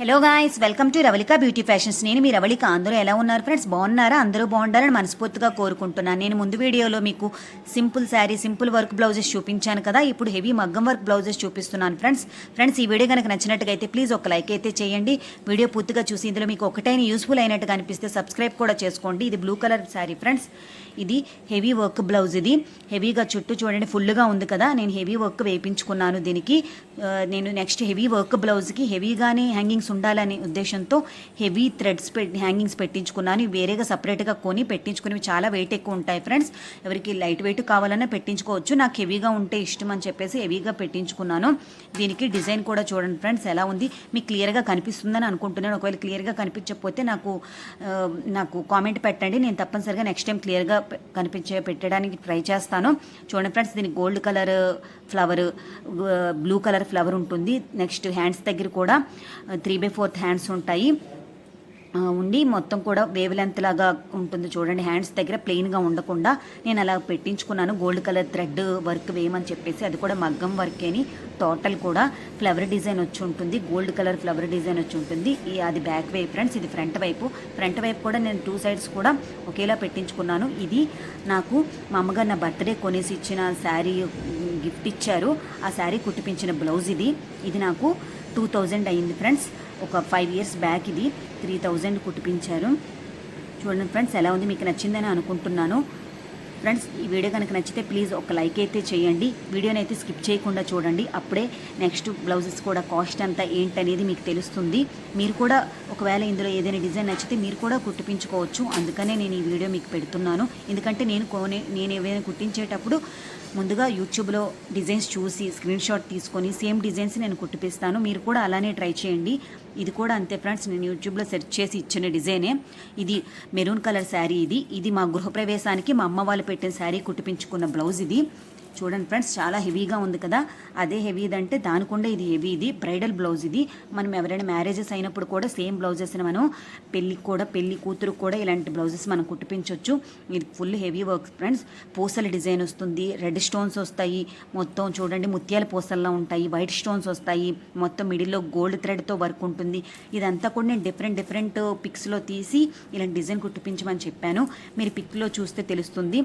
Hello guys welcome to Ravalika beauty fashions నేను మీ రవళిక. అందరూ ఎలా ఉన్నారు ఫ్రెండ్స్ బాగున్నారా? అందరూ బాగుండాలని మనస్ఫూర్తిగా కోరుకుంటున్నాను. నేను ముందు వీడియోలో మీకు simple sari simple work blouses చూపించాను కదా. ఇప్పుడు హెవీ మగ్గం వర్క్ బ్లౌజెస్ చూపిస్తున్నాను ఫ్రెండ్స్ ఫ్రెండ్స్ ఈ వీడియో కనుక నచ్చినట్టుగా అయితే ప్లీజ్ ఒక లైక్ అయితే చేయండి. వీడియో పూర్తిగా చూసి ఇందులో మీకు ఒకటైన యూస్ఫుల్ అయినట్టుగా అనిపిస్తే సబ్స్క్రైబ్ కూడా చేసుకోండి. ఇది బ్లూ కలర్ శారీ ఫ్రెండ్స్ ఇది హెవీ వర్క్ బ్లౌజ్ ఇది. హెవీగా చుట్టూ చూడండి ఫుల్గా ఉంది కదా. నేను హెవీ వర్క్ వేయించుకున్నాను దీనికి. నేను నెక్స్ట్ హెవీ వర్క్ బ్లౌజ్కి హెవీగానే హ్యాంగింగ్స్ ఉండాలనే ఉద్దేశంతో హెవీ థ్రెడ్స్ పెట్టి హ్యాంగింగ్స్ పెట్టించుకున్నాను. వేరేగా సపరేట్గా కొని పెట్టించుకునేవి చాలా వెయిట్ ఎక్కువ ఉంటాయి ఫ్రెండ్స్. ఎవరికి లైట్ వెయిట్ కావాలన్నా పెట్టించుకోవచ్చు. నాకు హెవీగా ఉంటే ఇష్టం అని చెప్పేసి హెవీగా పెట్టించుకున్నాను. దీనికి డిజైన్ కూడా చూడండి ఫ్రెండ్స్ ఎలా ఉంది? మీకు క్లియర్గా కనిపిస్తుందని అనుకుంటున్నాను. ఒకవేళ క్లియర్గా కనిపించకపోతే నాకు నాకు కామెంట్ పెట్టండి. నేను తప్పనిసరిగా నెక్స్ట్ టైం క్లియర్గా కనిపించే పెట్టడానికి ట్రై చేస్తాను. చూడండి ఫ్రెండ్స్ దీనికి gold colour flower blue colour flower ఉంటుంది. నెక్స్ట్ హ్యాండ్స్ దగ్గర కూడా త్రీ బై ఫోర్త్ హ్యాండ్స్ ఉంటాయి. ఉండి మొత్తం కూడా వేవ్ లెంత్ లాగా ఉంటుంది చూడండి. హ్యాండ్స్ దగ్గర ప్లెయిన్గా ఉండకుండా నేను అలా పెట్టించుకున్నాను. గోల్డ్ కలర్ థ్రెడ్ వర్క్ వేయమని చెప్పేసి అది కూడా మగ్గం వర్కేని టోటల్ కూడా ఫ్లవర్ డిజైన్ వచ్చి ఉంటుంది. గోల్డ్ కలర్ ఫ్లవర్ డిజైన్ వచ్చి ఉంటుంది. ఈ అది బ్యాక్ వైపు ఫ్రెండ్స్ ఇది ఫ్రంట్ వైపు. ఫ్రంట్ వైపు కూడా నేను టూ సైడ్స్ కూడా ఒకేలా పెట్టించుకున్నాను. ఇది నాకు మా అమ్మగారు నా బర్త్డే కొనేసి ఇచ్చిన శారీ గిఫ్ట్ ఇచ్చారు. ఆ శారీ కుట్టిపించిన బ్లౌజ్ ఇది. ఇది నాకు టూ థౌజండ్ అయింది ఫ్రెండ్స్. ఒక ఫైవ్ ఇయర్స్ బ్యాక్ ఇది. త్రీ థౌజండ్ కుట్టిపించారు చూడండి ఫ్రెండ్స్ ఎలా ఉంది. మీకు నచ్చిందని అనుకుంటున్నాను. ఫ్రెండ్స్ ఈ వీడియో కనుక నచ్చితే ప్లీజ్ ఒక లైక్ అయితే చేయండి. వీడియోని అయితే స్కిప్ చేయకుండా చూడండి. అప్పుడే నెక్స్ట్ బ్లౌజెస్ కూడా కాస్ట్ అంతా ఏంటనేది మీకు తెలుస్తుంది. మీరు కూడా ఒకవేళ ఇందులో ఏదైనా డిజైన్ నచ్చితే మీరు కూడా కుట్టిపించుకోవచ్చు అందుకనే నేను ఈ వీడియో మీకు పెడుతున్నాను. ఎందుకంటే నేను కోనే నేను ఏవైనా కుట్టించేటప్పుడు ముందుగా యూట్యూబ్లో డిజైన్స్ చూసి స్క్రీన్ షాట్ తీసుకొని సేమ్ డిజైన్స్ నేను కుట్టిపిస్తాను. మీరు కూడా అలానే ట్రై చేయండి. ఇది కూడా అంతే ఫ్రెండ్స్ నేను యూట్యూబ్లో సెర్చ్ చేసి ఇచ్చిన డిజైనే. ఇది మెరూన్ కలర్ శారీ ఇది. ఇది మా గృహప్రవేశానికి మా అమ్మ వాళ్ళు పెట్టిన శారీ కుట్టిపించుకున్న బ్లౌజ్ ఇది. చూడండి ఫ్రెండ్స్ చాలా హెవీగా ఉంది కదా. అదే హెవీది అంటే దానికుండా ఇది హెవీ ఇది బ్రైడల్ బ్లౌజ్ ఇది. మనం ఎవరైనా మ్యారేజెస్ అయినప్పుడు కూడా సేమ్ బ్లౌజెస్ని మనం పెళ్ళికి కూడా పెళ్ళి కూతురు కూడా ఇలాంటి బ్లౌజెస్ మనం కుట్టిపించవచ్చు ఇది ఫుల్ హెవీ వర్క్ ఫ్రెండ్స్. పూసల డిజైన్ వస్తుంది రెడ్ స్టోన్స్ వస్తాయి. మొత్తం చూడండి ముత్యాల పూసల్లో ఉంటాయి వైట్ స్టోన్స్ వస్తాయి. మొత్తం మిడిల్లో గోల్డ్ థ్రెడ్తో వర్క్ ఉంటుంది. ఇదంతా కూడా నేను డిఫరెంట్ డిఫరెంట్ పిక్స్లో తీసి ఇలాంటి డిజైన్ కుట్టిపించమని చెప్పాను. మీరు పిక్లో చూస్తే తెలుస్తుంది.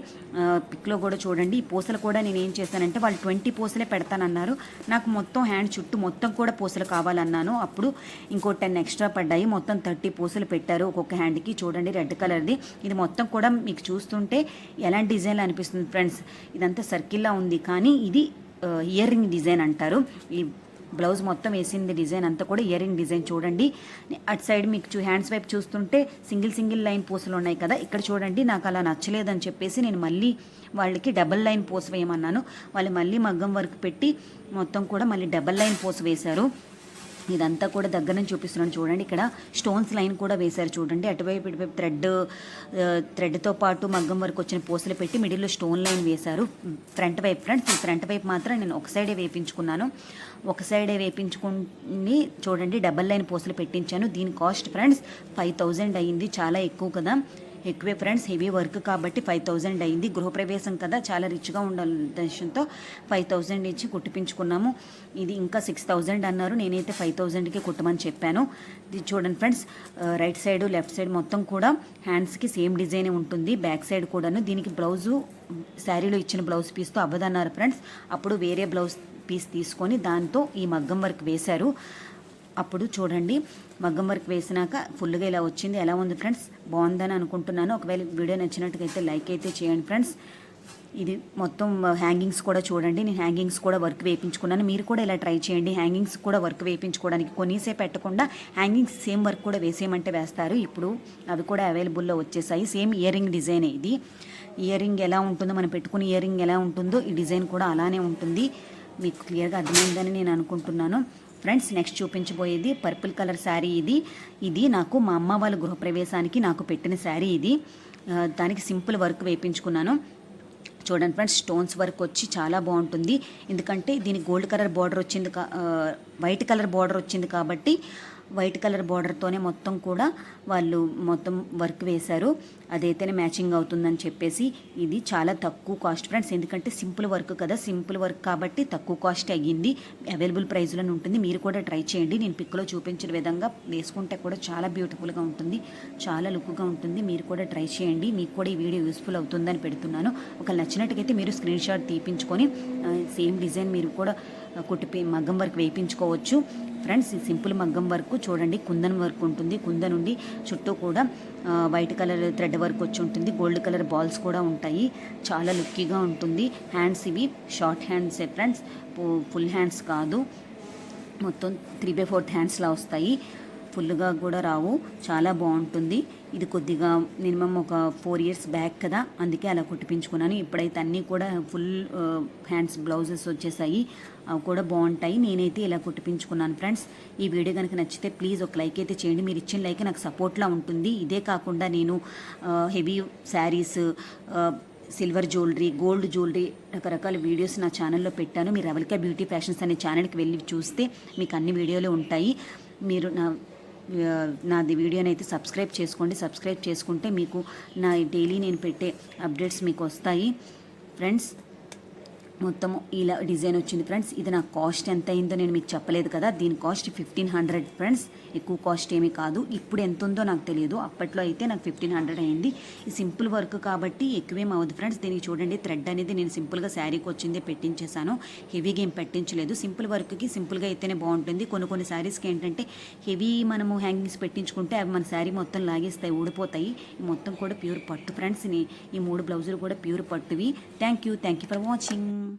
పిక్లో కూడా చూడండి. ఈ పూసలు కూడా నేను ఏం చేశానంటే వాళ్ళు ట్వంటీ పూసలే పెడతానన్నారు. నాకు మొత్తం హ్యాండ్ చుట్టూ మొత్తం కూడా పూసలు కావాలన్నాను. అప్పుడు ఇంకో టెన్ ఎక్స్ట్రా పడ్డాయి. మొత్తం థర్టీ పూసలు పెట్టారు ఒక్కొక్క హ్యాండ్కి చూడండి రెడ్ కలర్ది ఇది మొత్తం కూడా మీకు చూస్తుంటే ఎలాంటి డిజైన్లు అనిపిస్తుంది ఫ్రెండ్స్? ఇదంతా సర్కిల్లా ఉంది. కానీ ఇది ఇయర్ రింగ్ డిజైన్ అంటారు. ఈ బ్లౌజ్ మొత్తం వేసింది డిజైన్ అంతా కూడా ఇయర్ రింగ్ డిజైన్ చూడండి. అటు సైడ్ మీకు చూ హ్యాండ్స్ వైపు చూస్తుంటే సింగిల్ సింగిల్ లైన్ పూసలు ఉన్నాయి కదా. ఇక్కడ చూడండి నాకు అలా నచ్చలేదని చెప్పేసి నేను మళ్ళీ వాళ్ళకి డబల్ లైన్ పూస వేయమన్నాను. వాళ్ళు మళ్ళీ మగ్గం వర్క్ పెట్టి మొత్తం కూడా మళ్ళీ డబల్ లైన్ పూస వేశారు. ఇదంతా కూడా దగ్గర నుంచి చూపిస్తున్నాను. చూడండి ఇక్కడ స్టోన్స్ లైన్ కూడా వేశారు చూడండి. అటువైపు ఇటువైపు థ్రెడ్ థ్రెడ్తో పాటు మగ్గం వరకు వచ్చిన పూసలు పెట్టి మిడిల్లో స్టోన్ లైన్ వేశారు. ఫ్రంట్ వైపు ఫ్రంట్ ఈ ఫ్రంట్ వైపు మాత్రం నేను ఒక సైడే వేపించుకున్నాను. ఒక సైడే వేపించుకుని చూడండి డబల్ లైన్ పూసలు పెట్టించాను. దీని కాస్ట్ ఫ్రెండ్స్ ఫైవ్ థౌజండ్ అయ్యింది చాలా ఎక్కువ కదా. ఎక్కువే ఫ్రెండ్స్ హెవీ వర్క్ కాబట్టి ఫైవ్ థౌజండ్ అయింది. గృహప్రవేశం కదా చాలా రిచ్గా ఉండాలి ఉద్దేశంతో ఫైవ్ థౌజండ్ ఇచ్చి కుట్టిపించుకున్నాము. ఇది ఇంకా సిక్స్ థౌజండ్ అన్నారు. నేనైతే ఫైవ్ థౌజండ్కి కుట్టమని చెప్పాను. ఇది చూడండి friends right side left side మొత్తం కూడా హ్యాండ్స్కి సేమ్ డిజైన్ ఉంటుంది. బ్యాక్ సైడ్ కూడాను దీనికి బ్లౌజు శారీలో ఇచ్చిన బ్లౌజ్ పీస్తో అవ్వదన్నారు ఫ్రెండ్స్. అప్పుడు వేరే బ్లౌజ్ పీస్ తీసుకొని దాంతో ఈ మగ్గం వర్క్ వేశారు. అప్పుడు చూడండి. మగ్గం వర్క్ వేసినాక ఫుల్గా ఇలా వచ్చింది. ఎలా ఉంది ఫ్రెండ్స్? బాగుందని అనుకుంటున్నాను. ఒకవేళ వీడియో నచ్చినట్టుకైతే లైక్ అయితే చేయండి ఫ్రెండ్స్. ఇది మొత్తం హ్యాంగింగ్స్ కూడా చూడండి. నేను హ్యాంగింగ్స్ కూడా వర్క్ వేయించుకున్నాను. మీరు కూడా ఇలా ట్రై చేయండి. హ్యాంగింగ్స్ కూడా వర్క్ వేయించుకోవడానికి కొన్నిసే పెట్టకుండా హ్యాంగింగ్స్ సేమ్ వర్క్ కూడా వేసేయమంటే వేస్తారు. ఇప్పుడు అవి కూడా అవైలబుల్లో వచ్చేసాయి. సేమ్ ఇయర్ రింగ్ డిజైన్ ఇది. ఇయర్ రింగ్ ఎలా ఉంటుందో మనం పెట్టుకుని ఇయర్ రింగ్ ఎలా ఉంటుందో ఈ డిజైన్ కూడా అలానే ఉంటుంది. మీకు క్లియర్గా అర్థమైందని నేను అనుకుంటున్నాను. ఫ్రెండ్స్ నెక్స్ట్ చూపించబోయేది పర్పుల్ కలర్ శారీ ఇది. ఇది నాకు మా అమ్మ వాళ్ళ గృహప్రవేశానికి నాకు పెట్టిన శారీ ఇది. దానికి సింపుల్ వర్క్ వేయించుకున్నాను. చూడండి ఫ్రెండ్స్ స్టోన్స్ వర్క్ వచ్చి చాలా బాగుంటుంది. ఎందుకంటే దీని గోల్డ్ కలర్ బార్డర్ వచ్చింది కా- వైట్ కలర్ బార్డర్ వచ్చింది కాబట్టి వైట్ కలర్ బార్డర్తోనే మొత్తం కూడా వాళ్ళు మొత్తం వర్క్ వేశారు. అదైతేనే మ్యాచింగ్ అవుతుందని చెప్పేసి ఇది చాలా తక్కువ కాస్ట్ ఫ్రెండ్స్ ఎందుకంటే సింపుల్ వర్క్ కదా. సింపుల్ వర్క్ కాబట్టి తక్కువ కాస్ట్ అయ్యింది. అవైలబుల్ ప్రైస్లోనే ఉంటుంది. మీరు కూడా ట్రై చేయండి. నేను పిక్లో చూపించిన విధంగా వేసుకుంటే కూడా చాలా బ్యూటిఫుల్గా ఉంటుంది. చాలా లుక్గా ఉంటుంది. మీరు కూడా ట్రై చేయండి. మీకు కూడా ఈ వీడియో యూస్ఫుల్ అవుతుందని పెడుతున్నాను. ఒక నచ్చినట్టుకైతే మీరు స్క్రీన్ షాట్ తీపించుకొని సేమ్ డిజైన్ మీరు కూడా కుట్టి మగ్గం వర్క్ వేయించుకోవచ్చు. ఫ్రెండ్స్ ఈ సింపుల్ మగ్గం వర్క్ చూడండి కుందన్ వర్క్ ఉంటుంది. కుంద నుండి చుట్టూ కూడా వైట్ కలర్ థ్రెడ్ వర్క్ వచ్చి ఉంటుంది. గోల్డ్ కలర్ బాల్స్ కూడా ఉంటాయి. చాలా లుక్కీగా ఉంటుంది. హ్యాండ్స్ ఇవి short hands friends full hands కాదు. మొత్తం త్రీ బై ఫోర్త్ హ్యాండ్స్లా వస్తాయి. ఫుల్గా కూడా రావు. చాలా బాగుంటుంది. ఇది కొద్దిగా మినిమం ఒక ఫోర్ ఇయర్స్ బ్యాక్ కదా అందుకే అలా కుట్టిపించుకున్నాను. ఇప్పుడైతే అన్నీ కూడా ఫుల్ హ్యాండ్స్ బ్లౌజెస్ వచ్చేసాయి. అవి కూడా బాగుంటాయి. నేనైతే ఇలా కుట్టిపించుకున్నాను ఫ్రెండ్స్. ఈ వీడియో కనుక నచ్చితే ప్లీజ్ ఒక లైక్ అయితే చేయండి. మీరు ఇచ్చిన లైక్ నాకు సపోర్ట్లా ఉంటుంది. ఇదే కాకుండా నేను heavy saris silver jewellery gold jewellery రకరకాల వీడియోస్ నా ఛానల్లో పెట్టాను. మీరు రవలిక బ్యూటీ ఫ్యాషన్స్ అనే ఛానల్కి వెళ్ళి చూస్తే మీకు అన్ని వీడియోలు ఉంటాయి. మీరు నా నాది వీడియోని అయితే సబ్స్క్రైబ్ చేసుకోండి. సబ్స్క్రైబ్ చేసుకుంటే మీకు నా డైలీ నేను పెట్టే అప్డేట్స్ మీకు వస్తాయి. ఫ్రెండ్స్ మొత్తం ఇలా డిజైన్ వచ్చింది ఫ్రెండ్స్. ఇది నా కాస్ట్ ఎంత అయిందో నేను మీకు చెప్పలేదు కదా. దీని కాస్ట్ ఫిఫ్టీన్ హండ్రెడ్ ఫ్రెండ్స్. ఎక్కువ కాస్ట్ ఏమీ కాదు. ఇప్పుడు ఎంత ఉందో నాకు తెలియదు. అప్పట్లో అయితే నాకు ఫిఫ్టీన్ హండ్రెడ్ అయింది. ఈ సింపుల్ వర్క్ కాబట్టి ఎక్కువేం అవ్వదు ఫ్రెండ్స్. దీనికి చూడండి థ్రెడ్ అనేది నేను సింపుల్గా శారీకి వచ్చిందే పెట్టించేసాను హెవీగా ఏం పెట్టించలేదు. సింపుల్ వర్క్కి సింపుల్గా అయితేనే బాగుంటుంది. కొన్ని కొన్ని శారీస్కి ఏంటంటే హెవీ మనము హ్యాంగింగ్స్ పెట్టించుకుంటే అవి మన శారీ మొత్తం లాగేస్తాయి ఊడిపోతాయి. ఈ మొత్తం కూడా ప్యూర్ పట్టు ఫ్రెండ్స్. ఈ మూడు బ్లౌజులు కూడా pure పట్టువి. Thank you. Thank you for watching.